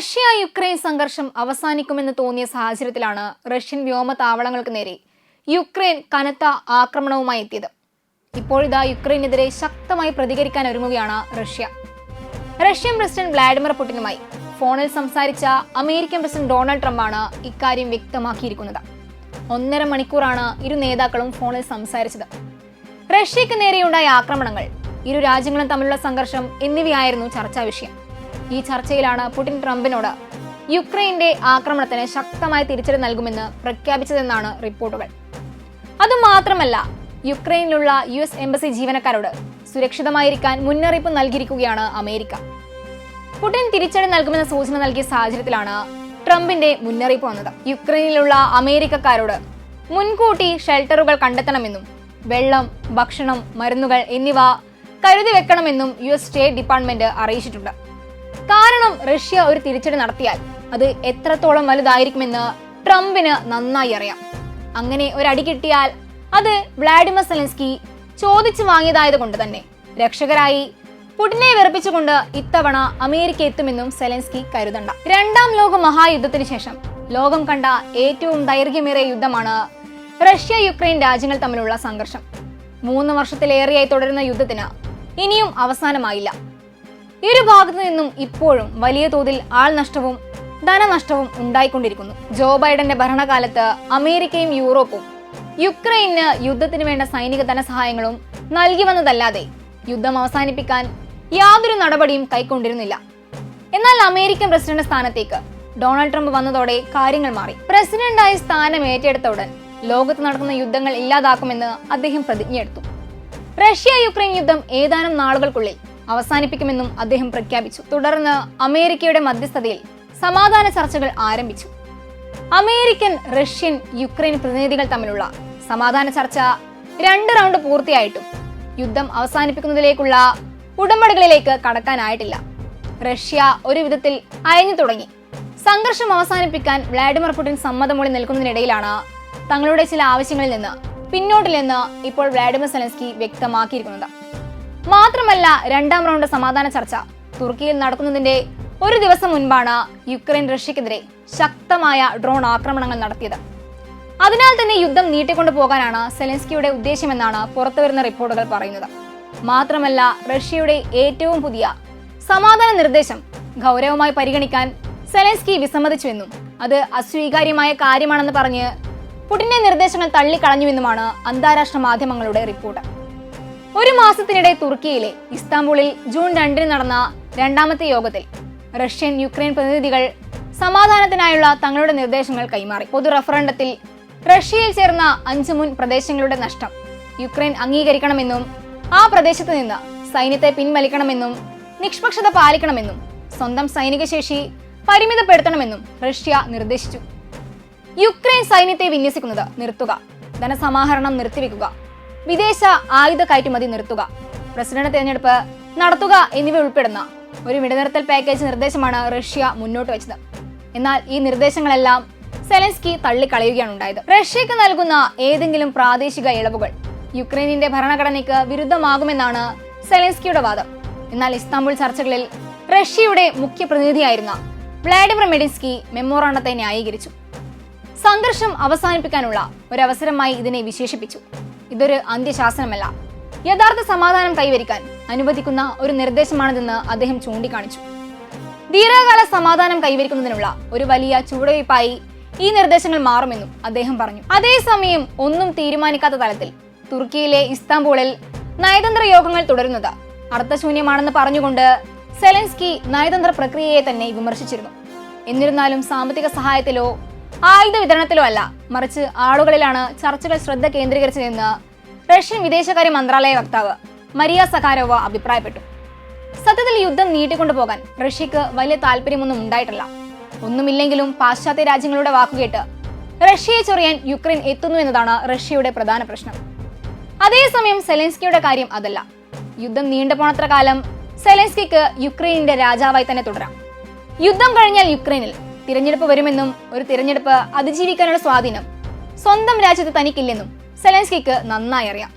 Russia Ukraine സംഘർഷം അവസാനിക്കുമെന്ന് തോന്നിയ സാഹചര്യത്തിലാണ് റഷ്യൻ വ്യോമതാവളങ്ങൾക്ക് നേരെ യുക്രൈൻ കനത്ത ആക്രമണവുമായി എത്തിയത്. ഇപ്പോഴിതാ യുക്രൈനെതിരെ ശക്തമായി പ്രതികരിക്കാൻ ഒരുങ്ങുകയാണ് റഷ്യ. റഷ്യൻ പ്രസിഡന്റ് വ്ളാഡിമിർ പുടിനുമായി ഫോണിൽ സംസാരിച്ച അമേരിക്കൻ പ്രസിഡന്റ് ഡൊണാൾഡ് ട്രംപാണ് ഇക്കാര്യം വ്യക്തമാക്കിയിരിക്കുന്നത്. ഒന്നര മണിക്കൂറാണ് ഇരു നേതാക്കളും ഫോണിൽ സംസാരിച്ചത്. റഷ്യക്ക് നേരെയുണ്ടായ ആക്രമണങ്ങൾ ഇരു രാജ്യങ്ങളും തമ്മിലുള്ള സംഘർഷം എന്നിവയായിരുന്നു ചർച്ചാ വിഷയം. ഈ ചർച്ചയിലാണ് പുടിൻ ട്രംപിനോട് യുക്രൈന്റെ ആക്രമണത്തിന് ശക്തമായ തിരിച്ചടി നൽകുമെന്ന് പ്രഖ്യാപിച്ചതെന്നാണ് റിപ്പോർട്ടുകൾ. അതുമാത്രമല്ല യുക്രൈനിലുള്ള യു എസ് എംബസി ജീവനക്കാരോട് സുരക്ഷിതമായിരിക്കാൻ മുന്നറിയിപ്പ് നൽകിയിരിക്കുകയാണ് അമേരിക്ക. പുടിൻ തിരിച്ചടി നൽകുമെന്ന സൂചന നൽകിയ സാഹചര്യത്തിലാണ് ട്രംപിന്റെ മുന്നറിയിപ്പ് വന്നത്. യുക്രൈനിലുള്ള അമേരിക്കക്കാരോട് മുൻകൂട്ടി ഷെൽട്ടറുകൾ കണ്ടെത്തണമെന്നും വെള്ളം ഭക്ഷണം മരുന്നുകൾ എന്നിവ കരുതി വെക്കണമെന്നും യു എസ് സ്റ്റേറ്റ് ഡിപ്പാർട്ട്മെന്റ് അറിയിച്ചിട്ടുണ്ട്. കാരണം റഷ്യ ഒരു തിരിച്ചടി നടത്തിയാൽ അത് എത്രത്തോളം വലുതായിരിക്കുമെന്ന് ട്രംപിന് നന്നായി അറിയാം. അങ്ങനെ ഒരടി കിട്ടിയാൽ അത് വ്ളാഡിമർ സെലൻസ്കി ചോദിച്ചു വാങ്ങിയതായത് കൊണ്ട് തന്നെ രക്ഷകരായി പുടിനെ വെറുപ്പിച്ചുകൊണ്ട് ഇത്തവണ അമേരിക്ക എത്തുമെന്നും സെലൻസ്കി കരുതണ്ട. രണ്ടാം ലോക മഹായുദ്ധത്തിന് ശേഷം ലോകം കണ്ട ഏറ്റവും ദൈർഘ്യമേറിയ യുദ്ധമാണ് റഷ്യ യുക്രൈൻ രാജ്യങ്ങൾ തമ്മിലുള്ള സംഘർഷം. മൂന്ന് വർഷത്തിലേറെയായി തുടരുന്ന യുദ്ധത്തിന് ഇനിയും അവസാനമായില്ല. ഇരു ഭാഗത്തു നിന്നും ഇപ്പോഴും വലിയ തോതിൽ ആൾ നഷ്ടവും ധനനഷ്ടവും ഉണ്ടായിക്കൊണ്ടിരിക്കുന്നു. ജോ ബൈഡന്റെ ഭരണകാലത്ത് അമേരിക്കയും യൂറോപ്പും യുക്രൈന് യുദ്ധത്തിന് വേണ്ട സൈനിക ധനസഹായങ്ങളും നൽകി വന്നതല്ലാതെ യുദ്ധം അവസാനിപ്പിക്കാൻ യാതൊരു നടപടിയും കൈക്കൊണ്ടിരുന്നില്ല. എന്നാൽ അമേരിക്കൻ പ്രസിഡന്റ് സ്ഥാനത്തേക്ക് ഡൊണാൾഡ് ട്രംപ് വന്നതോടെ കാര്യങ്ങൾ മാറി. പ്രസിഡന്റായി സ്ഥാനം ഏറ്റെടുത്ത ഉടൻ ലോകത്ത് നടക്കുന്ന യുദ്ധങ്ങൾ ഇല്ലാതാക്കുമെന്ന് അദ്ദേഹം പ്രതിജ്ഞയെടുത്തു. റഷ്യ യുക്രൈൻ യുദ്ധം ഏതാനും നാളുകൾക്കുള്ളിൽ അവസാനിപ്പിക്കുമെന്നും അദ്ദേഹം പ്രഖ്യാപിച്ചു. തുടർന്ന് അമേരിക്കയുടെ മധ്യസ്ഥതയിൽ സമാധാന ചർച്ചകൾ ആരംഭിച്ചു. അമേരിക്കൻ റഷ്യൻ യുക്രൈൻ പ്രതിനിധികൾ തമ്മിലുള്ള സമാധാന ചർച്ച രണ്ട് റൗണ്ട് പൂർത്തിയായിട്ടും യുദ്ധം അവസാനിപ്പിക്കുന്നതിലേക്കുള്ള ഉടമ്പടികളിലേക്ക് കടക്കാനായിട്ടില്ല. റഷ്യ ഒരു വിധത്തിൽ അയഞ്ഞു തുടങ്ങി. സംഘർഷം അവസാനിപ്പിക്കാൻ വ്ളാഡിമിർ പുടിൻ സമ്മതമൊഴി നിൽക്കുന്നതിനിടയിലാണ് തങ്ങളുടെ ചില ആവശ്യങ്ങളിൽ നിന്ന് പിന്നോട്ടില്ലെന്ന് ഇപ്പോൾ വ്ളാഡിമിർ സെലൻസ്കി വ്യക്തമാക്കിയിരിക്കുന്നത്. മാത്രമല്ല രണ്ടാം റൗണ്ട് സമാധാന ചർച്ച. തുർക്കിയിൽ നടക്കുന്നതിന്റെ ഒരു ദിവസം മുൻപാണ് യുക്രൈൻ റഷ്യക്കെതിരെ ശക്തമായ ഡ്രോൺ ആക്രമണങ്ങൾ നടത്തിയത്. അതിനാൽ തന്നെ യുദ്ധം നീട്ടിക്കൊണ്ടു പോകാനാണ് സെലൻസ്കിയുടെ ഉദ്ദേശമെന്നാണ് പുറത്തുവരുന്ന റിപ്പോർട്ടുകൾ പറയുന്നത്. മാത്രമല്ല റഷ്യയുടെ ഏറ്റവും പുതിയ സമാധാന നിർദ്ദേശം ഗൗരവമായി പരിഗണിക്കാൻ സെലൻസ്കി വിസമ്മതിച്ചുവെന്നും അത് അസ്വീകാര്യമായ കാര്യമാണെന്ന് പറഞ്ഞ് പുടിന്റെ നിർദ്ദേശങ്ങൾ തള്ളിക്കളഞ്ഞുവെന്നുമാണ് അന്താരാഷ്ട്ര മാധ്യമങ്ങളുടെ റിപ്പോർട്ട്. ഒരു മാസത്തിനിടെ തുർക്കിയിലെ ഇസ്താംബൂളിൽ ജൂൺ രണ്ടിന് നടന്ന രണ്ടാമത്തെ യോഗത്തിൽ റഷ്യൻ യുക്രൈൻ പ്രതിനിധികൾ സമാധാനത്തിനായുള്ള തങ്ങളുടെ നിർദ്ദേശങ്ങൾ കൈമാറി. പൊതു റഫറണ്ടത്തിൽ റഷ്യയിൽ ചേർന്ന അഞ്ച് മുൻ പ്രദേശങ്ങളുടെ നഷ്ടം യുക്രൈൻ അംഗീകരിക്കണമെന്നും ആ പ്രദേശത്ത് നിന്ന് സൈന്യത്തെ പിൻവലിക്കണമെന്നും നിഷ്പക്ഷത പാലിക്കണമെന്നും സ്വന്തം സൈനിക ശേഷി പരിമിതപ്പെടുത്തണമെന്നും റഷ്യ നിർദ്ദേശിച്ചു. യുക്രൈൻ സൈന്യത്തെ വിന്യസിക്കുന്നത് നിർത്തുക ധനസമാഹരണം നിർത്തിവെക്കുക വിദേശ ആയുധ കയറ്റുമതി നിർത്തുക. പ്രസിഡന്റ് തെരഞ്ഞെടുപ്പ് നടത്തുക എന്നിവ ഉൾപ്പെടുന്ന ഒരു വിടനിർത്തൽ പാക്കേജ് നിർദ്ദേശമാണ് റഷ്യ മുന്നോട്ട് വെച്ചത്. എന്നാൽ ഈ നിർദ്ദേശങ്ങളെല്ലാം സെലൻസ്കി തള്ളിക്കളയുകയാണ് ഉണ്ടായത്. റഷ്യക്ക് നൽകുന്ന ഏതെങ്കിലും പ്രാദേശിക ഇളവുകൾ യുക്രൈനിന്റെ ഭരണഘടനയ്ക്ക് വിരുദ്ധമാകുമെന്നാണ് സെലൻസ്കിയുടെ വാദം. എന്നാൽ ഇസ്താംബുൾ ചർച്ചകളിൽ റഷ്യയുടെ മുഖ്യ പ്രതിനിധിയായിരുന്ന വ്ളാഡിമിർ മെഡിൻസ്കി മെമ്മോറാണ്ടത്തെ ന്യായീകരിച്ചു. സംഘർഷം അവസാനിപ്പിക്കാനുള്ള ഒരവസരമായി ഇതിനെ വിശേഷിപ്പിച്ചു. ഇതൊരു അന്ത്യശാസനമല്ല. യഥാർത്ഥ സമാധാനം കൈവരിക്കാൻ അനുവദിക്കുന്ന ഒരു നിർദ്ദേശമാണിതെന്ന് അദ്ദേഹം ചൂണ്ടിക്കാണിച്ചു. ദീർഘകാല സമാധാനം കൈവരിക്കുന്നതിനുള്ള ഒരു വലിയ ചുവടുവയ്പായി ഈ നിർദ്ദേശങ്ങൾ മാറുമെന്നും അദ്ദേഹം പറഞ്ഞു. അതേസമയം ഒന്നും തീരുമാനിക്കാത്ത തലത്തിൽ തുർക്കിയിലെ ഇസ്താംബൂളിൽ നയതന്ത്ര യോഗങ്ങൾ തുടരുന്നത് അർത്ഥശൂന്യമാണെന്ന് പറഞ്ഞുകൊണ്ട് സെലൻസ്കി നയതന്ത്ര പ്രക്രിയയെ തന്നെ വിമർശിച്ചിരുന്നു. എന്നിരുന്നാലും സാമ്പത്തിക സഹായത്തിലോ ആയുധ വിതരണത്തിലോ അല്ല. മറിച്ച് ആളുകളിലാണ് ചർച്ചകൾ ശ്രദ്ധ കേന്ദ്രീകരിച്ചതെന്ന് റഷ്യൻ വിദേശകാര്യ മന്ത്രാലയ വക്താവ് മരിയ സഖാരോവ അഭിപ്രായപ്പെട്ടു. സത്യത്തിൽ യുദ്ധം നീട്ടിക്കൊണ്ടുപോകാൻ റഷ്യക്ക് വലിയ താല്പര്യമൊന്നും ഉണ്ടായിട്ടില്ല. ഒന്നുമില്ലെങ്കിലും പാശ്ചാത്യ രാജ്യങ്ങളുടെ വാക്കുകേട്ട് റഷ്യയെ ചൊറിയാൻ യുക്രൈൻ എത്തുന്നു എന്നതാണ് റഷ്യയുടെ പ്രധാന പ്രശ്നം. അതേസമയം സെലൻസ്കിയുടെ കാര്യം അതല്ല. യുദ്ധം നീണ്ടുപോണത്ര കാലം സെലൻസ്കിക്ക് യുക്രൈനിന്റെ രാജാവായി തന്നെ തുടരാം. യുദ്ധം കഴിഞ്ഞാൽ യുക്രൈനിൽ തിരഞ്ഞെടുപ്പ് വരുമെന്നും ഒരു തിരഞ്ഞെടുപ്പ് അതിജീവിക്കാനുള്ള സ്വാധീനം സ്വന്തം രാജ്യത്ത് തനിക്കില്ലെന്നും സെലൻസ്കിക്ക് നന്നായി അറിയാം.